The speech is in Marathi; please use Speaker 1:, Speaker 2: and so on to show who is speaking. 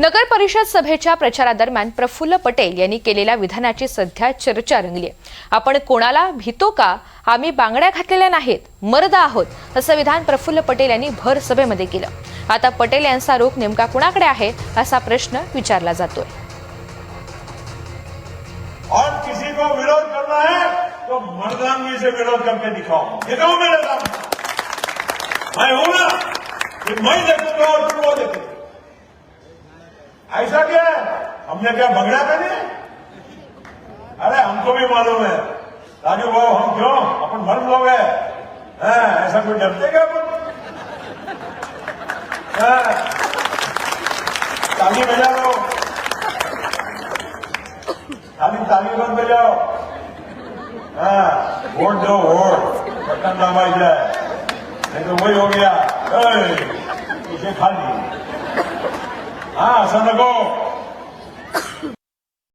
Speaker 1: नगर परिषद सभेच्या प्रचारादरम्यान प्रफुल्ल पटेल यांनी केलेल्या विधानाची सध्या चर्चा रंगली आहे. आपण कोणाला भीतो का? आम्ही बांगड्या घातलेल्या नाहीत. मर्द आहोत. असं विधान प्रफुल्ल पटेल यांनी भर सभेमध्ये केलं. आता पटेल यांचा रोख नेमका कुणाकडे आहे? असा प्रश्न विचारला जातोय.
Speaker 2: और किसी को विरोध करना है तो मर्दानगी से विरोध करके दिखाओ। दिखाओ मेरे सामने। मैं हूं ना मैं देखूंगा और तुम वो ऐसा क्या? है हमने क्या बगड़ा पहने? अरे हमको भी मालूम है। राजू भाव हम क्यों? अपन मर्द लोग हैं। हैं, ऐसा कोई डरते क्या अपन? ताली बजा लो खाली ताली मत बजाओ। हाँ वोट दो वोट। बटन दबाई जाए। नहीं तो वही हो गया। इसे खाली 啊唱的够